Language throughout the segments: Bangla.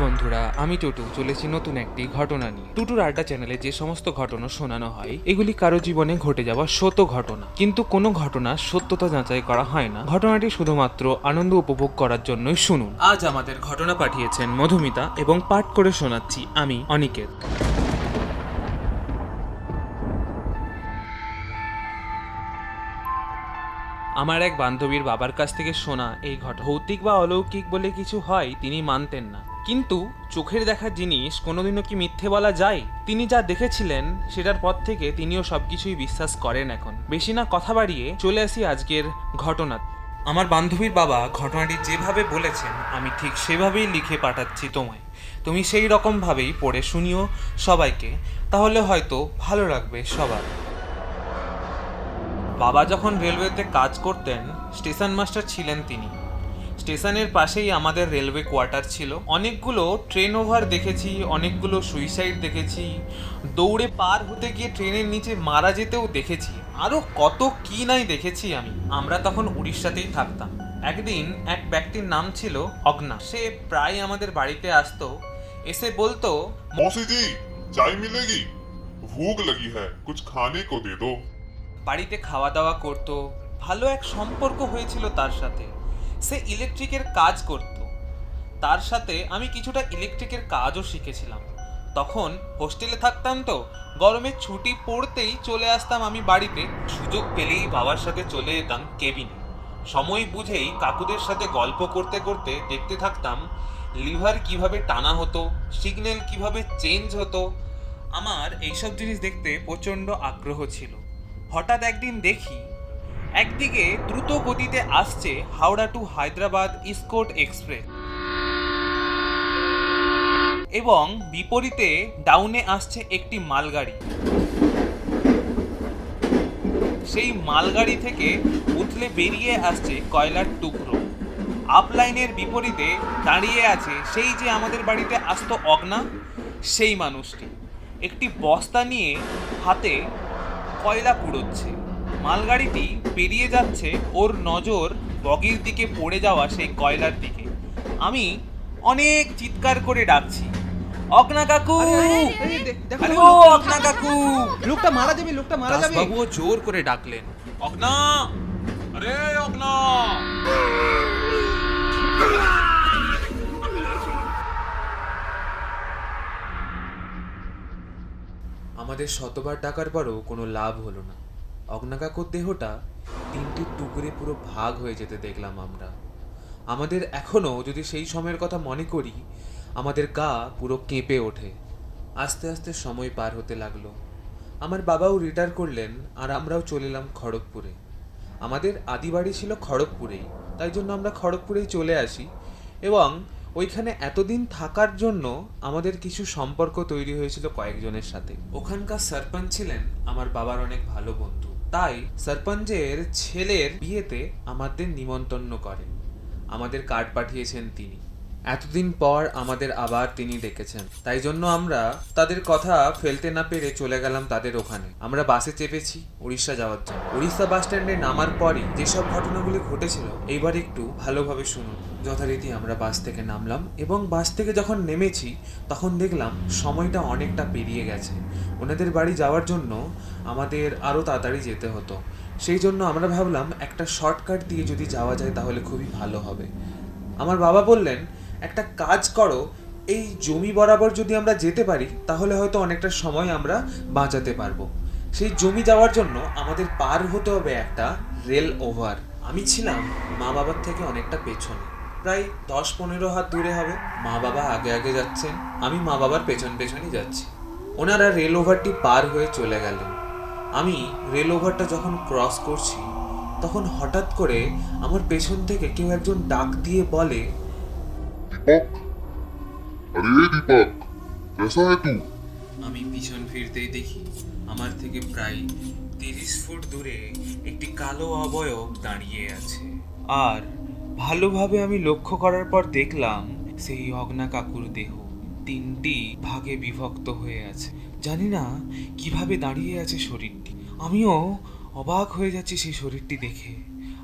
বন্ধুরা, আমি টুটু। চলেছি নতুন একটি ঘটনা নিয়ে। টুটুর আড্ডা চ্যানেলে যে সমস্ত ঘটনা শোনানো হয়, এগুলি কারও জীবনে ঘটে যাওয়া সত্য ঘটনা। কিন্তু কোনো ঘটনা সত্যতা যাচাই করা হয় না। ঘটনাটি শুধুমাত্র আনন্দ উপভোগ করার জন্যই শুনুন। আজ আমাদের ঘটনা পাঠিয়েছেন মধুমিতা এবং পাঠ করে শোনাচ্ছি আমি অনিকেত। আমার এক বান্ধবীর বাবার কাছ থেকে শোনা এই ঘট ভৌতিক বা অলৌকিক বলে কিছু হয় তিনি মানতেন না। কিন্তু চোখের দেখা জিনিস কোনোদিনও কি মিথ্যে বলা যায়? তিনি যা দেখেছিলেন, সেটার পর থেকে তিনিও সবকিছুই বিশ্বাস করেন এখন। বেশি না কথা বাড়িয়ে চলে আসি আজকের ঘটনা। আমার বান্ধবীর বাবা ঘটনাটি যেভাবে বলেছেন, আমি ঠিক সেভাবেই লিখে পাঠাচ্ছি তোমায়। তুমি সেই রকমভাবেই পড়ে শুনিও সবাইকে, তাহলে হয়তো ভালো লাগবে সবার। বাবা যখন রেলওয়েতে কাজ করতেন, স্টেশন মাস্টার ছিলেন তিনি। স্টেশনের পাশেই আমাদের রেলওয়ে কোয়ার্টার ছিল। অনেকগুলো ট্রেন ওভার দেখেছি অনেকগুলো সুইসাইড দেখেছি। দৌড়ে পার হতে গিয়ে ট্রেনের নিচে মারা যেতেও দেখেছি। আরও কত কী নাই দেখেছি আমি। আমরা তখন উড়িষ্যাতেই থাকতাম। একদিন এক ব্যক্তির নাম ছিল অগ্না। সে প্রায় আমাদের বাড়িতে আসতো। এসে বলতো মসিজি চাই মিলেগি। ভুক লাগি হ্যায় কুছ খানে কো দে দো। বাড়িতে খাওয়া দাওয়া করতো। ভালো এক সম্পর্ক হয়েছিল তার সাথে। সে ইলেকট্রিকের কাজ করত। তার সাথে আমি কিছুটা ইলেকট্রিকের কাজও শিখেছিলাম। তখন হোস্টেলে থাকতাম তো, গরমে ছুটি পড়তেই চলে আসতাম আমি বাড়িতে। সুযোগ পেলেই বাবার সাথে চলে যেতাম কেবিনে। সময় বুঝেই কাকুদের সাথে গল্প করতে করতে দেখতে থাকতাম, লিভার কীভাবে টানা হতো, সিগন্যাল কীভাবে চেঞ্জ হতো। আমার এইসব জিনিস দেখতে প্রচণ্ড আগ্রহ ছিল। হঠাৎ একদিন দেখি একদিকে দ্রুত গতিতে আসছে Howrah to Hyderabad East Coast Express. এবং বিপরীতে ডাউনে আসছে একটি মালগাড়ি। সেই মালগাড়ি থেকে উথলে বেরিয়ে আসছে কয়লার টুকরো। আপলাইনের বিপরীতে দাঁড়িয়ে আছে সেই যে আমাদের বাড়িতে আসতো অগ্না, সেই মানুষটি। একটি বস্তা নিয়ে হাতে কয়লা কুড়োচ্ছে মালগাড়িটি পেরিয়ে যাচ্ছে ওর নজর বগির দিকে পড়ে যাওয়া সেই কয়লার দিকে। আমি অনেক চিৎকার করে ডাকছি অগ্না কাকু! আরে, ও লোকটা- কাকু! লোকটা মারা যাবে লোকটা মারা যাবে। জোর করে ডাকলেন অগ্না আরে অগ্না আমাদের শতবার ডাকার পরও কোনো লাভ হলো না। অগ্নাকাকুর দেহটা তিনটি টুকরে পুরো ভাগ হয়ে যেতে দেখলাম আমরা। আমাদের এখনও যদি সেই সময়ের কথা মনে করি, আমাদের গা পুরো কেঁপে ওঠে। আস্তে আস্তে সময় পার হতে লাগল। আমার বাবাও রিটায়ার করলেন আর আমরাও চলে এলাম খড়গপুরে। আমাদের আদি বাড়ি ছিল খড়গপুরেই, তাই জন্য আমরা খড়গপুরেই চলে আসি এবং ওইখানে এতদিন থাকার জন্য আমাদের কিছু সম্পর্ক তৈরি হয়েছিল কয়েকজনের সাথে। ওখানকার সরপঞ্চ ছিলেন আমার বাবার অনেক ভালো বন্ধু। তাই সরপঞ্চের ছেলের বিয়েতে আমাদের নিমন্ত্রণ করেন। আমাদের কার্ড পাঠিয়েছেন তিনি। এতদিন পর আমাদের আবার তিনি ডেকেছেন। তাই জন্য আমরা তাদের কথা ফেলতে না পেরে চলে গেলাম তাদের ওখানে। আমরা বাসে চেপেছি উড়িষ্যা যাওয়ার জন্য। উড়িষ্যা বাস স্ট্যান্ডে নামার পরই যেসব ঘটনাগুলি ঘটেছিল, এইবার একটু ভালোভাবে শুনুন। যথারীতি আমরা বাস থেকে নামলাম এবং বাস থেকে যখন নেমেছি, তখন দেখলাম সময়টা অনেকটা পেরিয়ে গেছে। ওনাদের বাড়ি যাওয়ার জন্য আমাদের আরও তাড়াতাড়ি যেতে হতো। সেই জন্য আমরা ভাবলাম একটা শর্টকাট দিয়ে যদি যাওয়া যায় তাহলে খুবই ভালো হবে। আমার বাবা বললেন একটা কাজ করো, এই জমি বরাবর যদি আমরা যেতে পারি, তাহলে হয়তো অনেকটা সময় আমরা বাঁচাতে পারব। সেই জমি যাওয়ার জন্য আমাদের পার হতে হবে একটা রেল ওভার। আমি ছিলাম মা বাবার থেকে অনেকটা পেছনে। প্রায় দশ পনেরো হাত দূরে হবে। মা বাবা আগে আগে যাচ্ছেন আমি মা বাবার পেছন পেছনই যাচ্ছি। ওনারা রেল ওভারটি পার হয়ে চলে গেলেন। আমি রেল ওভারটা যখন ক্রস করছি, তখন হঠাৎ করে আমার পেছন থেকে কেউ একজন ডাক দিয়ে বলে दीपक अरे दीपक कैसा है तू আমি পিছন ফিরতেই দেখি আমার থেকে প্রায় তিরিশ ফুট দূরে একটি কালো অবয়ব দাঁড়িয়ে আছে আর ভালোভাবে আমি লক্ষ্য করার পর দেখলাম সেই অগ্না কাকুর দেহ তিনটি ভাগে বিভক্ত হয়ে আছে জানি না কিভাবে দাঁড়িয়ে আছে শরীরটি আমিও অবাক হয়ে যাচ্ছি সেই শরীরটি দেখে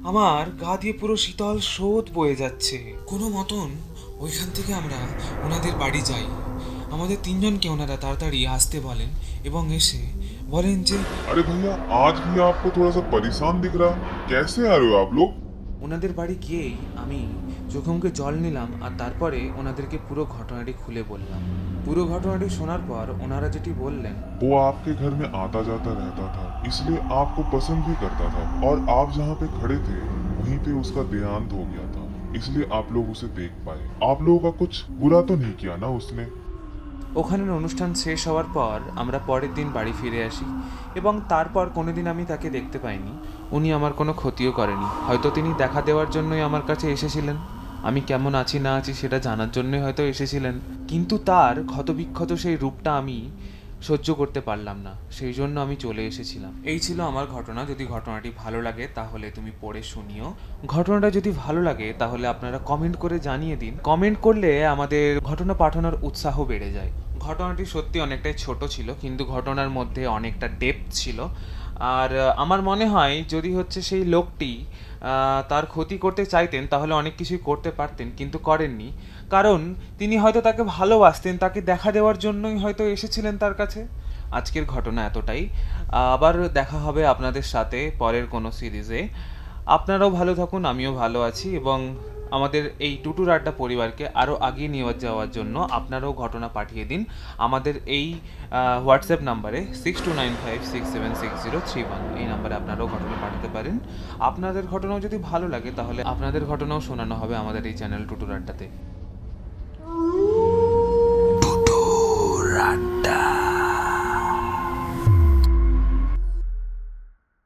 আমার গা দিয়ে পুরো শীতল স্রোত বয়ে যাচ্ছে কোনো মতন ওইখান থেকে আমরা ওনাদের বাড়ি যাই আমাদের তিনজনকে ওনারা তাড়াতাড়ি আসতে বলেন এবং এসে বলেন যে अरे भैया आज भी आपको थोड़ा सा परेशान दिख रहा है कैसे आ रहे हो आप लोग ওনাদের বাড়ি গিয়েই আমি চোখে মুখে জল নিলাম আর তারপরে ওনাদেরকে পুরো ঘটনাটি খুলে বললাম পুরো ঘটনাটি শোনার পর ওনারা যেটি বললেন वो आपके घर में आता जाता रहता था इसलिए आपको पसंद भी करता था और आप जहाँ पे खड़े थे वहीं पे उसका देहांत हो गया था इसलिए आप लोग उसे देख पाए आप लोगों का कुछ बुरा तो नहीं किया ना उसने ওখানের অনুষ্ঠান শেষ হওয়ার পর আমরা পরের দিন বাড়ি ফিরে আসি এবং তারপর কোনোদিন আমি তাকে দেখতে পাইনি উনি আমার কোনো ক্ষতিও করেনি হয়তো তিনি দেখা দেওয়ার জন্যই আমার কাছে এসেছিলেন আমি কেমন আছি না আছি সেটা জানার জন্যই হয়তো এসেছিলেন কিন্তু তার ক্ষতবিক্ষত সেই রূপটা আমি সহ্য করতে পারলাম না। সেই জন্য আমি চলে এসেছিলাম। এই ছিল আমার ঘটনা। যদি ঘটনাটি ভালো লাগে, তাহলে তুমি পড়ে শুনিও। ঘটনাটা যদি ভালো লাগে, তাহলে আপনারা কমেন্ট করে জানিয়ে দিন। কমেন্ট করলে আমাদের ঘটনা পাঠানোর উৎসাহ বেড়ে যায়। ঘটনাটি সত্যি অনেকটাই ছোট ছিল, কিন্তু ঘটনার মধ্যে অনেকটা ডেপথ ছিল। আর আমার মনে হয় যদি হচ্ছে সেই লোকটি তার ক্ষতি করতে চাইতেন, তাহলে অনেক কিছুই করতে পারতেন, কিন্তু করেননি। কারণ তিনি হয়তো তাকে ভালোবাসতেন, তাকে দেখা দেওয়ার জন্যই হয়তো এসেছিলেন তার কাছে। আজকের ঘটনা এতটাই। আবার দেখা হবে আপনাদের সাথে পরের কোনো সিরিজে। আপনারাও ভালো থাকুন, আমিও ভালো আছি এবং আমাদের এই টুটুর আড্ডা পরিবারকে আরও আগিয়ে নিয়ে যাওয়ার জন্য আপনারাও ঘটনা পাঠিয়ে দিন। আমাদের এই হোয়াটসঅ্যাপ নাম্বারে six two nine five six seven six zero three one এই নাম্বারে আপনারাও ঘটনা পাঠাতে পারেন। আপনাদের ঘটনাও যদি ভালো লাগে, তাহলে আপনাদের ঘটনাও শোনানো হবে আমাদের এই চ্যানেল টুটুর আড্ডাতে আড্ডা